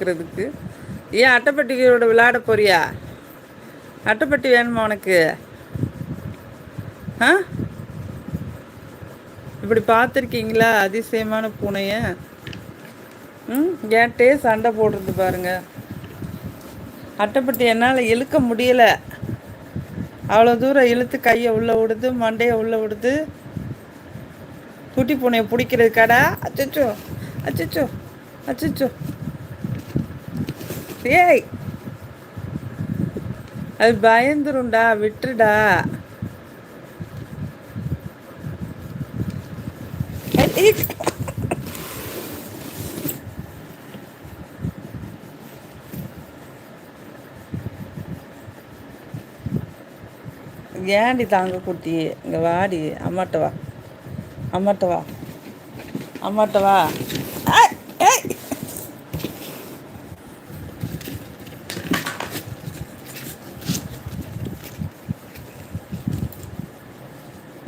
இருக்கிறதுக்கு ஏன் அட்டைப்பட்டியோட விளையாட போறியா? அட்டைப்பட்டி வேணுமா உனக்கு? ஆ? இப்படி பார்த்துருக்கீங்களா? அதிசயமான பூனைய? ம் ஏன்ட்டே சண்டை போடுறது பாருங்க. அட்டைப்பட்டி என்னால் இழுக்க முடியலை. அவ்வளோ தூரம் இழுத்து கையை உள்ளே விடுது மண்டையை உள்ளே விடுது. குட்டி பூனையை பிடிக்கிறது கடா அச்சச்சோ அச்சச்சோ அச்சச்சோ. ஏய் அது பயந்துரும்டா விட்டுடா ஏண்டி தாங்க குட்டி? இங்கே வாடி அம்மாட்ட வா. அம்மாட்ட வா. அம்மாட்ட வா.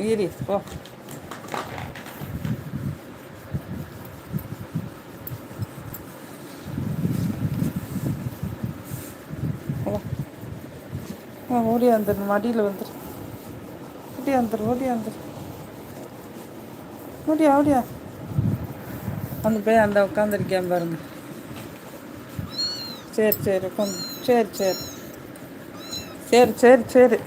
ஏய், ஏய். போ ஆ ஓடி வந்துடு மடியில் வந்துடு ஓடி வந்துடு ஓடி வந்துடு ஓடியா ஓடியா அந்த போய் அந்த உட்காந்துருக்கேன் பாருங்க சரி சரி உட்காந்து சரி சரி சரி சரி சரி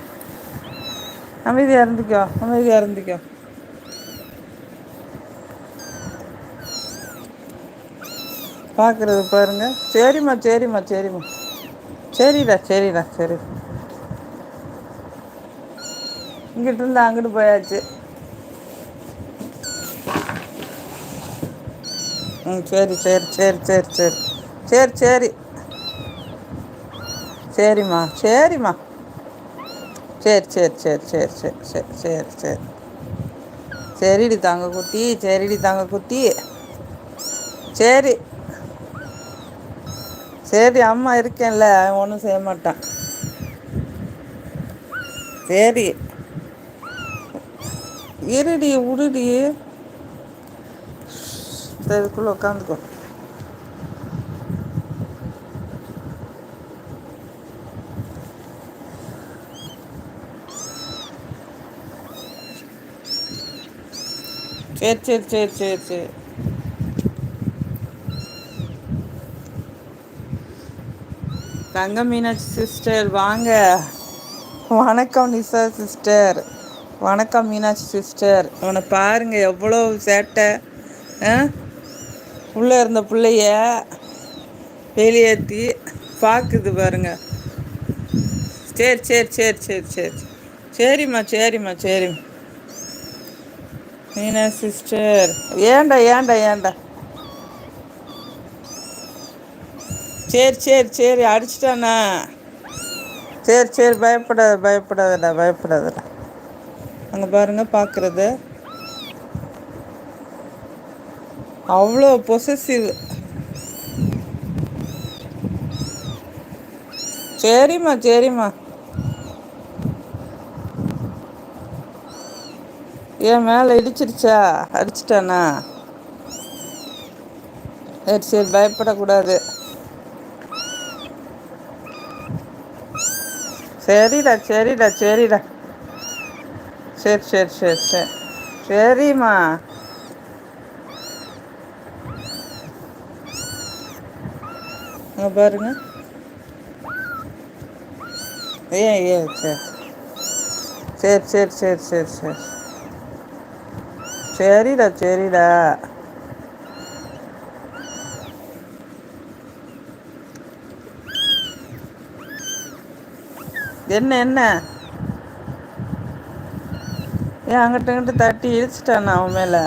அமைதியாக இருந்துக்கோ அமைதியாக இருந்துக்கோ. பார்க்குறது பாருங்க. சரிம்மா சரிம்மா சரிம்மா. சரிடா சரிடா சரி. இங்கிட்டு இருந்து அங்கிட்டு போயாச்சு. ம் சரி சரி சரி சரி சரி. சரி சரி. சரிம்மா சரிம்மா. சரி சரி சரி சரி சரி சரி சரி சரி. சரிடி தாங்க குட்டி சரிடி தாங்க குட்டி சரி. சரி அம்மா இருக்கேன்ல ஒன்றும் செய்ய மாட்டான். சரி. இருடி உருடி இதுக்குள்ளே உட்காந்துக்கோ சரி சரி சரி சரி சரி. தங்க மீனாட்சி சிஸ்டர் வாங்க. வணக்கம் நிசா சிஸ்டர் வணக்கம் மீனாட்சி சிஸ்டர் அவனை பாருங்க எவ்வளோ சேட்டை. ஆ? உள்ளே இருந்த பிள்ளைய வெளியேற்றி பார்க்குது பாருங்க. சரி சரி சரி சரி சரி. சரிம்மா சரிம்மா சரிம்மா. மீனா சிஸ்டர் ஏண்டா ஏன்டா ஏன்டா சரி சரி சரி அடிச்சிட்டானா? சரி சரி பயப்படாத பயப்படாதடா பயப்படாதடா. அங்கே பாருங்க பார்க்குறது அவ்வளோ பொசசிவ் சரிம்மா சரிம்மா. ஏன் மேலே இடிச்சிருச்சா? அடிச்சிட்டானா? சரி சரி பயப்படக்கூடாது. சரிடா சரிடா சரிடா. சரி சரி சரி சரி. சரிம்மா. அங்கே பாருங்க. ஏ ஏ சரி. சரி சரி சரி சரி சரி. சரிடா சரிடா. என்ன என்ன? ஏன் அங்கிட்ட அங்கிட்ட தட்டி இடிச்சிட்டானா அவன் மேலே?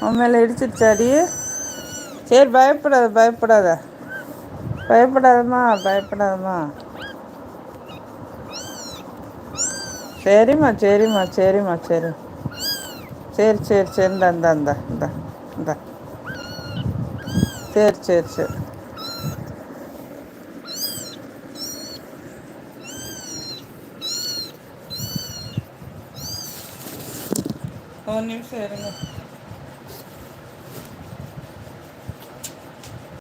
அவன் மேலே இடிச்சிருச்சாடி? சரி பயப்படாத பயப்படாத. பயப்படாதம்மா பயப்படாதம்மா. சரிம்மா சரிம்மா சரிம்மா சரி. சரி சரி சரி. இந்த இந்த இந்த இந்த இந்த. சரி சரி சரி. ஒரு நிமிஷம் இருங்க.